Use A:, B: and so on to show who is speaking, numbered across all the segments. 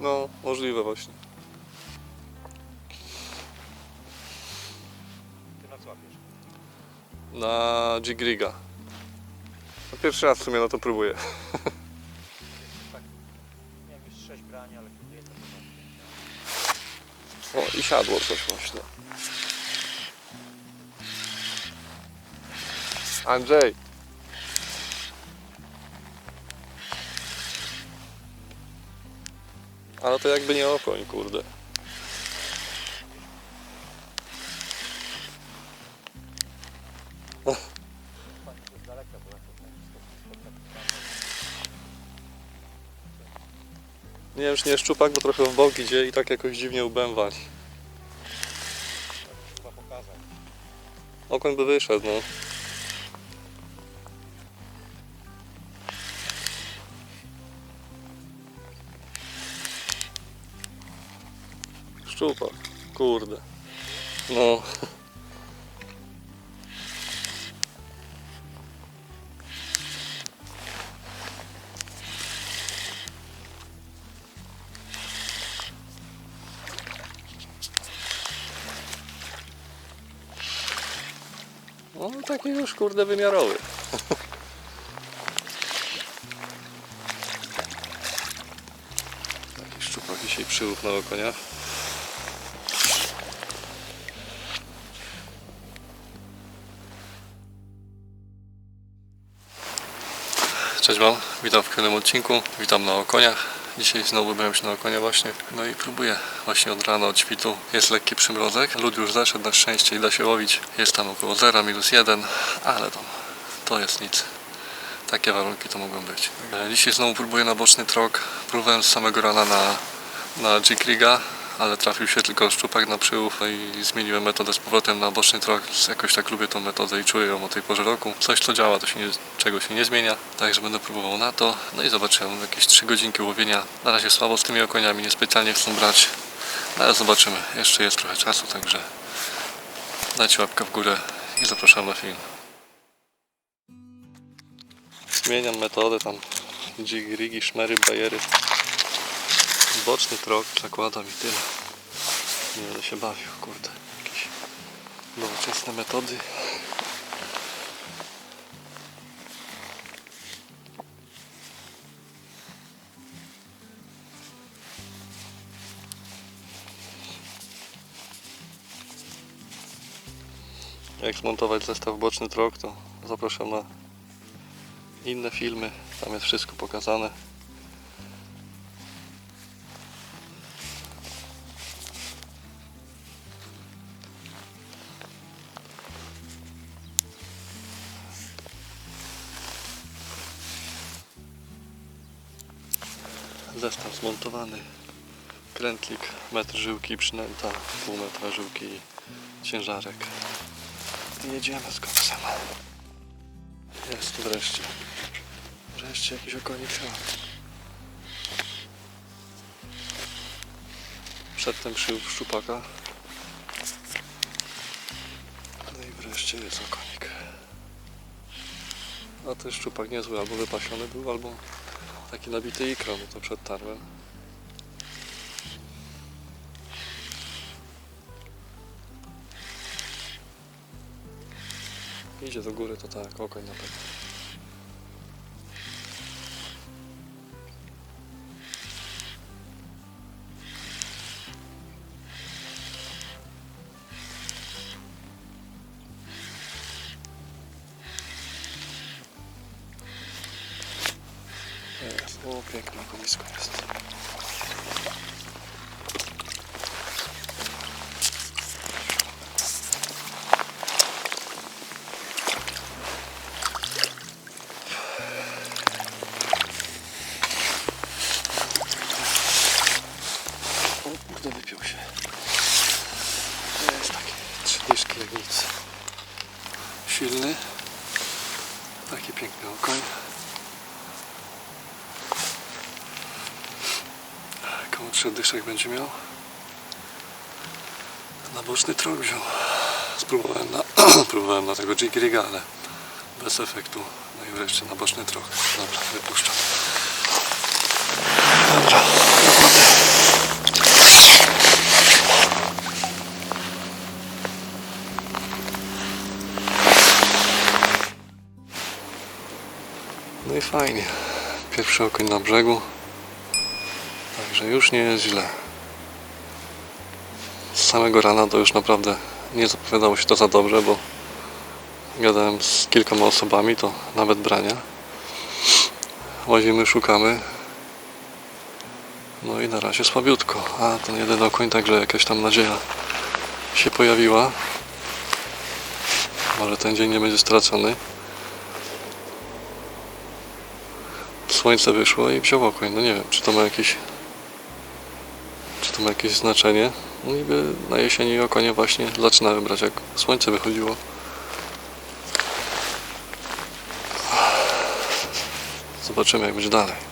A: No, możliwe właśnie.
B: Ty na co łapiesz?
A: Na G-Griga. No pierwszy raz w sumie na to próbuję.
B: Tak, miałem już 6 brani, ale próbuję to
A: O, i siadło coś właśnie. Andrzej! Ale to jakby nie okoń, kurde. Nie wiem, czy nie szczupak, bo trochę w bok idzie i tak jakoś dziwnie łbem wali. Okoń by wyszedł, no. Szczupak, kurde. No. No taki już kurde wymiarowy. Taki szczupak dzisiaj przyłów na konia. Cześć Wam, witam w kolejnym odcinku, witam na okoniach. Dzisiaj znowu wybrałem się na okonia właśnie, no i próbuję właśnie od rana, od świtu. Jest lekki przymrozek, lód już zeszedł na szczęście i da się łowić. Jest tam około 0, minus 1, ale tam to jest nic. Takie warunki to mogą być. E, Dzisiaj znowu próbuję na boczny trok. Próbowałem z samego rana na, na G-Kriga, ale trafił się tylko szczupak na przyłów no i zmieniłem metodę z powrotem na boczny trok. Jakoś tak lubię tą metodę i czuję ją o tej porze roku. Coś co działa, to się nie, czego się nie zmienia. Także będę próbował na to. No i zobaczyłem jakieś 3 godzinki łowienia. Na razie słabo z tymi okoniami, niespecjalnie chcą brać. No ale zobaczymy. Jeszcze jest trochę czasu, także dajcie łapkę w górę i zapraszam na film. Zmieniam metodę tam dżigi, szmery, bajery. Boczny trok przekładam i tyle. Nie będę się bawił, kurde. Jakieś nowoczesne metody. Jak zmontować zestaw boczny trok, to zapraszam na inne filmy. Tam jest wszystko pokazane. Zestaw zmontowany. Krętlik, metr żyłki, przynęta, pół metra żyłki i ciężarek. I jedziemy z koksem. Jest wreszcie. Wreszcie jakiś okonik. Przedtem szył szczupaka. No i wreszcie jest okonik. A ten szczupak niezły, albo wypasiony był, albo taki nabity ikrą, no to przedtarłem. Idzie do góry, to tak, okoń na pewno. Silny. Taki piękny okoń. Koło trzech dyszek będzie miał. Na boczny trok wziął. Spróbowałem na, próbowałem na tego Jigriga, ale bez efektu. No i wreszcie na boczny trok. Dobra, wypuszczam. Fajnie. Pierwszy okoń na brzegu. Także już nie jest źle. Z samego rana to już naprawdę nie zapowiadało się to za dobrze, bo gadałem z kilkoma osobami, to nawet brania. Łazimy, szukamy. No i na razie słabiutko. A ten jeden okoń, także jakaś tam nadzieja się pojawiła. Może ten dzień nie będzie stracony. Słońce wyszło i wziął okoń. No nie wiem, czy to ma jakieś czy to ma jakieś znaczenie. No niby na jesieni okonie właśnie zaczynały brać jak słońce wychodziło. Zobaczymy jak będzie dalej.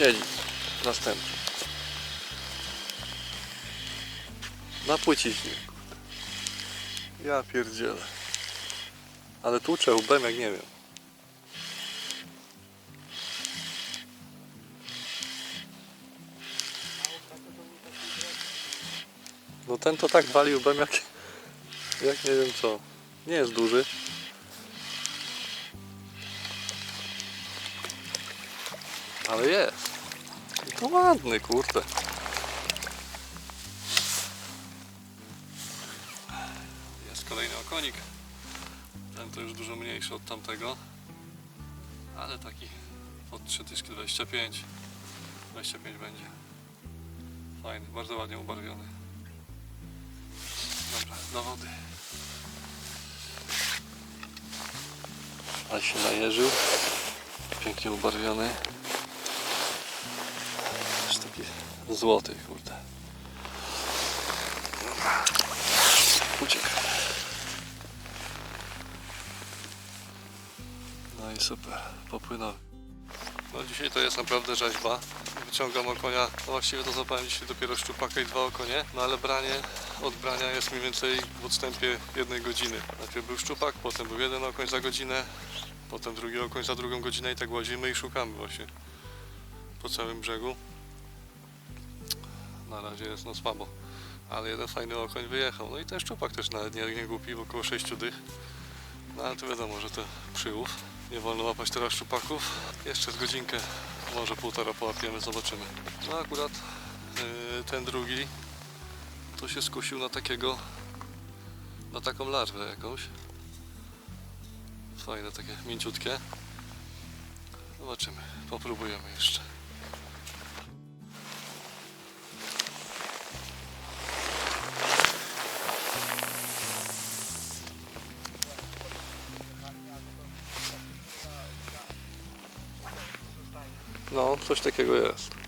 A: Siedzi następny. Na płyciźnie. Ja pierdzielę. Ale tłucze łbem jak nie wiem. No ten to tak wali łbem jak, jak nie wiem co. Nie jest duży. Ale jest. To ładny, kurde. Jest kolejny okonik. Ten to już dużo mniejszy od tamtego. Ale taki od 3025. 25 będzie. Fajny, bardzo ładnie ubarwiony. Dobra, do wody. Ale się najeżył. Pięknie ubarwiony. Jest złoty, kurde. Uciekł. No i super, popłynął. No dzisiaj to jest naprawdę rzeźba. Wyciągam okonia, właściwie to złapałem dzisiaj dopiero szczupaka i dwa okonie, no ale branie od brania jest mniej więcej w odstępie jednej godziny. Najpierw był szczupak, potem był jeden okoń za godzinę, potem drugi okoń za drugą godzinę i tak łazimy i szukamy właśnie po całym brzegu. Na razie jest no słabo, ale jeden fajny okoń wyjechał. No i ten szczupak też nawet nie, nie głupi, bo około 6 dych. No ale to wiadomo, że to przyłów. Nie wolno łapać teraz szczupaków. Jeszcze z godzinkę, może półtora połapiemy, zobaczymy. No akurat yy, ten drugi to się skusił na takiego, na taką larwę jakąś. Fajne, takie mięciutkie. Zobaczymy, popróbujemy jeszcze. No, coś takiego jest.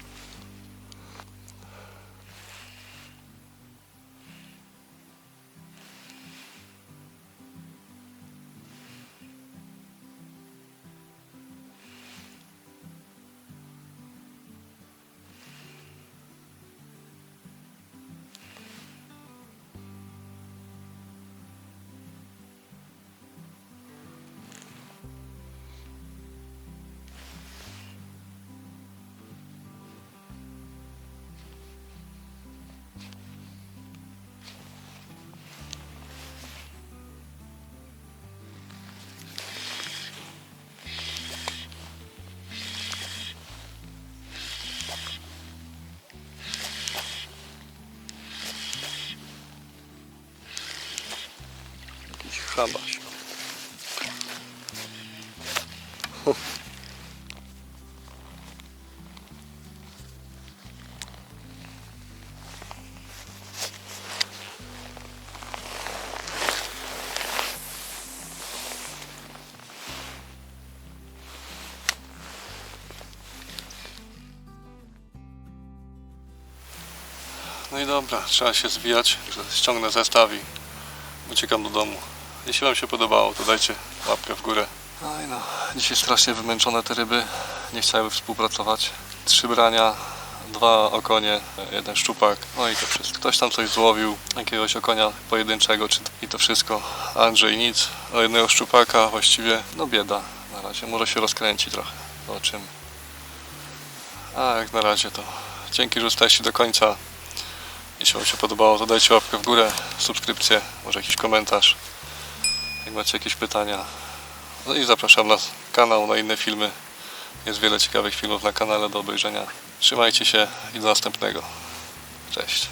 A: Szabaś. No i dobra, trzeba się zwijać, ściągnę zestaw i uciekam do domu. Jeśli Wam się podobało, to dajcie łapkę w górę. No i no, dzisiaj strasznie wymęczone te ryby. Nie chciały współpracować. Trzy brania, dwa okonie, jeden szczupak. No i to wszystko. Ktoś tam coś złowił, jakiegoś okonia pojedynczego, czy i to wszystko. Andrzej nic. O jednego szczupaka właściwie, no bieda na razie. Może się rozkręci trochę. Zobaczymy. A jak na razie to dzięki, że zostaliście do końca. Jeśli Wam się podobało, to dajcie łapkę w górę, subskrypcję, może jakiś komentarz. Jak macie jakieś pytania. No i zapraszam na kanał, na inne filmy. Jest wiele ciekawych filmów na kanale do obejrzenia. Trzymajcie się i do następnego. Cześć.